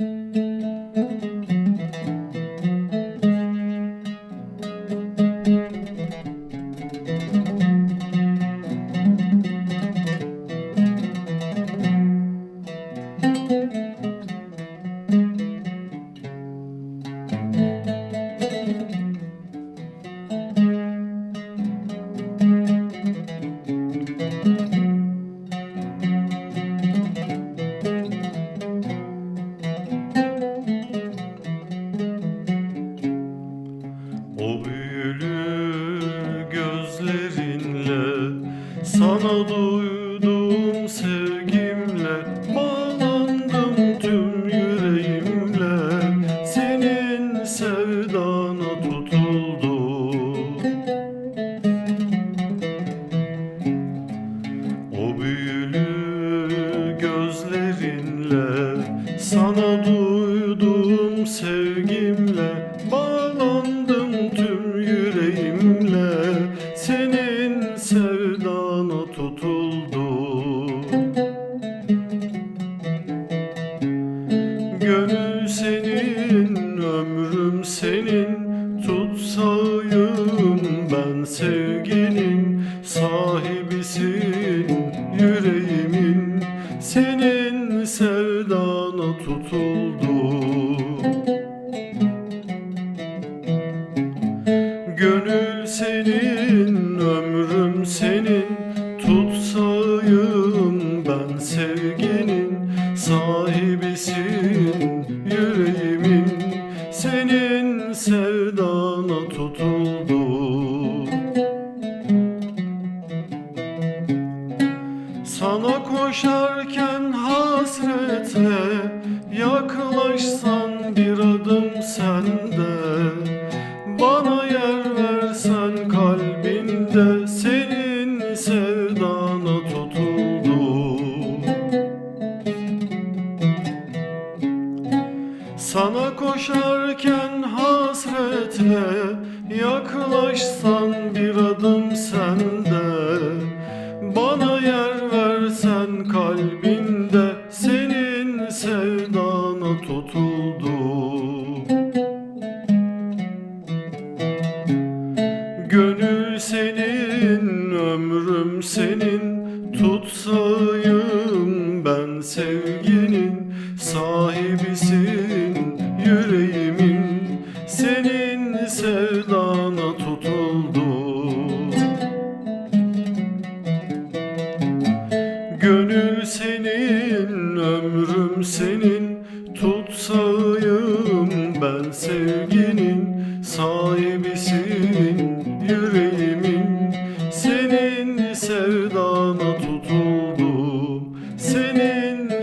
O sana duyduğum sevgimle bağlandım tüm yüreğimle senin sevdana tutuldum. O büyülü gözlerinle sana duyduğum sevgimle Gönül senin, ömrüm senin, tutsayım ben sevginin sahibisin yüreğimin. Senin sevdana tutuldum. Gönül senin, ömrüm senin, tutsayım yüreğimin senin sevdana tutuldum. Sana koşarken hasrete Sana koşarken hasretle yaklaşsan bir adım sende. Bana yer versen kalbinde senin sevdana tutuldum Gönül senin, ömrüm senin Tutsayım ben sevginin senin sevdana tutuldum Gönül senin, ömrüm senin. Tutsayım ben sevginin sahibisin Yüreğimin. Senin sevdana tutuldum Senin